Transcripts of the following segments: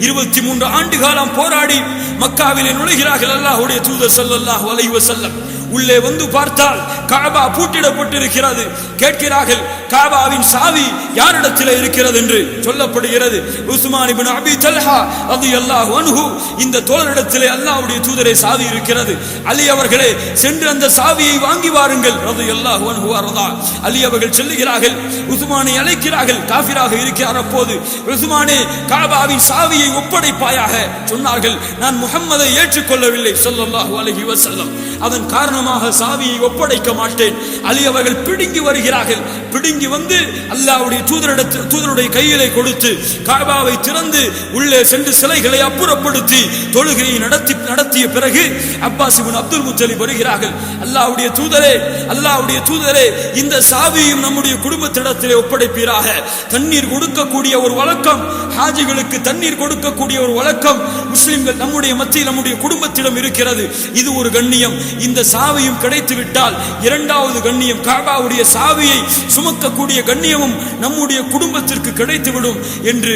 இருபத்தி மூன்று ஆண்டு காலம் போராடி மக்காவிலே நுழைகிறார்கள் அல்லாஹுடைய தூதர் சல்லாஹ் அலைஹி வஸல்லம். உள்ளே வந்து பார்த்தால் காபா பூட்டிடப்பட்டிருக்கிறது. கேட்கிறார்கள் காபாவின் சாவி யாரிடத்தில் இருக்கிறது என்று சொல்லப்படுகிறது. உஸ்மான் அபி தல்ஹா அது அல்லாஹ் அனுகு இந்த தோழரிடத்திலே அல்லாஹ்வுடைய தூதரை சாவி இருக்கிறது. அலி அவர்களே சென்று அந்த சாவியை வாங்கி வாருங்கள். அது அல்லாஹ் அனுகு வரதா அலி அவர்கள் சொல்லுகிறார்கள் உஸ்மானை அழைக்கிறார்கள் காஃபிராக இருக்கிறார் அப்போது. உஸ்மானே காபாவின் சாவியை ஒப்படைப்பாயாக சொன்னார்கள். நான் முகம்மதை ஏற்றுக்கொள்ளவில்லை சொல்லல்லாஹு அலஹி வசல்லம் அதன் காரணமாக சாவியை ஒப்படைக்க மாட்டேன். அலி அவர்கள் பிடுங்கி வருகிறார்கள். பிடுங்கி வந்து அல்லாவுடைய தூதரிடத்து தூதருடைய கையிலே கொடுத்து காபாவை திறந்து உள்ளே சென்று சிலைகளை அப்புறப்படுத்தி தொழுகையை நடத்தி நடத்திய பிறகு அப்பாஸ் இப்னு அப்துல் முத்தலி வருகிறார்கள். அல்லாவுடைய தூதரே அல்லாவுடைய தூதரே இந்த சாவியும் நம்முடைய குடும்பத்திடத்திலே ஒப்படைப்பீராக. தண்ணீர் கொடுக்கக்கூடிய ஒரு வழக்கம் ஹாஜிகளுக்கு தண்ணீர் கொடுக்கக்கூடிய ஒரு வழக்கம் முஸ்லிம்கள் நம்முடைய மத்தியில் நம்முடைய குடும்பத்திடம் இருக்கிறது. இது ஒரு கண்ணியம். இந்த சாவியும் கிடைத்து விட்டால் இரண்டாவது கண்ணியம் காபாவுடைய சாவியை சுமக்க கொடுக்கக்கூடிய கண்ணியமும் நம்முடைய குடும்பத்திற்கு கிடைத்துவிடும் என்று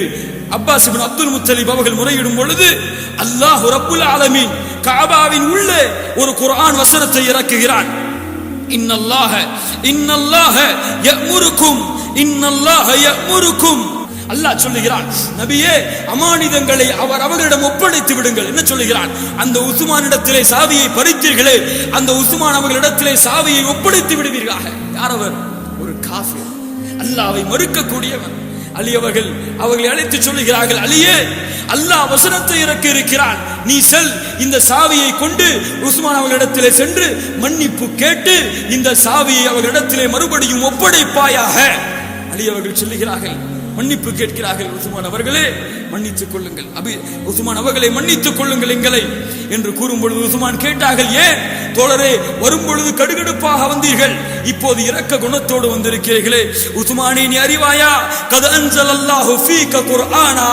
அப்பாஸ் இப்னு அப்துல் முத்தலிப் அவர்கள் முறையிடும் பொழுது அல்லாஹ் ரப்புல் ஆலமீன் காபாவின் உள்ளே ஒரு குரான் வசனத்தை இறக்குகிறான். இன்னல்லாஹ இன்னல்லாஹ யமுருக்கும் இன்னல்லாஹ யமுருக்கும் அல்லாஹ் சொல்லுகிறான் நபியே அமானிதங்களை அவர் அவர்களிடம் ஒப்படைத்து விடுங்கள். என்ன சொல்லுகிறான் அந்த உஸ்மானிடத்திலே சாவியை பறித்தீர்களே அந்த உசுமான் அவர்களிடத்திலே சாவியை ஒப்படைத்து விடுவீர்களாக. யார் அவர்? ஒரு காஃபிர். அல்லாவை மறுக்கக்கூடியவன். அலி அவர்கள் அவர்களை அழைத்து சொல்லுகிறார்கள் அலியே அல்லாஹ் வசனத்தை இறக்க இருக்கிறான். நீ செல் இந்த சாவியை கொண்டு உஸ்மான் அவர்களிடத்திலே சென்று மன்னிப்பு கேட்டு இந்த சாவியை அவர்களிடத்திலே மறுபடியும் ஒப்படைப்பாயாக. அலி அவர்கள் சொல்லுகிறார்கள் மன்னிப்பு கேட்கிறார்கள் உசுமான் அவர்களே மன்னித்துக் கொள்ளுங்கள். அபி உசுமான் அவர்களை மன்னித்துக் கொள்ளுங்கள் எங்களை என்று கூறும் பொழுது உசுமான் கேட்டார்கள் ஏன் தோழரே வரும் பொழுது கடுகடுப்பாக வந்தீர்கள்? இப்போது இரக்க குணத்தோடு வந்திருக்கிறீர்களே. உசுமானே நீ அறிவாயா? கத அன்சல் அல்லாஹு ஃபீக குர்ஆனா.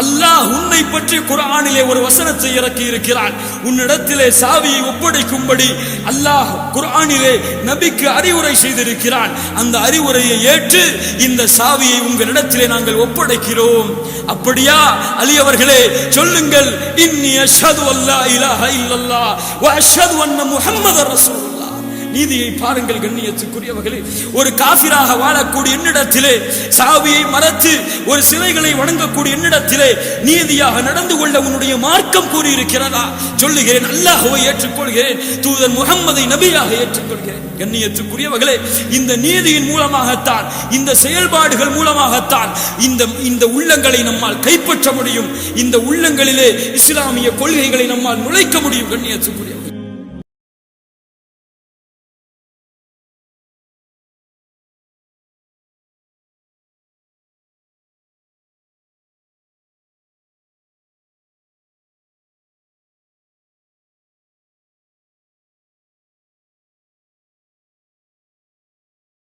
அல்லாஹ் உன்னை பற்றி குர்ஆனிலே ஒரு வசனத்தை இறக்கி இருக்கிறான் உன்னிடத்திலே சாவியை ஒப்படைக்கும்படி அல்லாஹ் குர்ஆனிலே நபிக்கு அறிவுரை செய்திருக்கிறான். அந்த அறிவுரையை ஏற்று இந்த சாவியை உங்களிடத்திலே நாங்கள் ஒப்படைக்கிறோம். அப்படியா? அலி அவர்களே சொல்லுங்கள். இன்னி அஷது அல்லா இலாஹ இல்லல்லா வ அஷ்ஹது அன்ன முஹம்மது ரசூலுல்லாஹ். நீதியை பாருங்கள் கண்ணியத்துக்குரியவர்களே. ஒரு காபிராக வாழக்கூடிய என்னிடத்திலே சாவியை மறத்து ஒரு சிலைகளை வணங்கக்கூடிய என்னிடத்திலே நீதியாக நடந்து கொள்ள உன்னுடைய மார்க்கம் கூறியிருக்கிறதா? சொல்லுகிறேன் அல்லாஹுவை ஏற்றுக்கொள்கிறேன் தூதர் முகம்மதை நபியாக ஏற்றுக்கொள்கிறேன். கண்ணியத்துக்குரியவர்களே இந்த நீதியின் மூலமாகத்தான் இந்த செயல்பாடுகள் மூலமாகத்தான் இந்த இந்த உள்ளங்களை நம்மால் கைப்பற்ற முடியும். இந்த உள்ளங்களிலே இஸ்லாமிய கொள்கைகளை நம்மால் நுழைக்க முடியும் கண்ணியத்துக்குரியவர்கள்.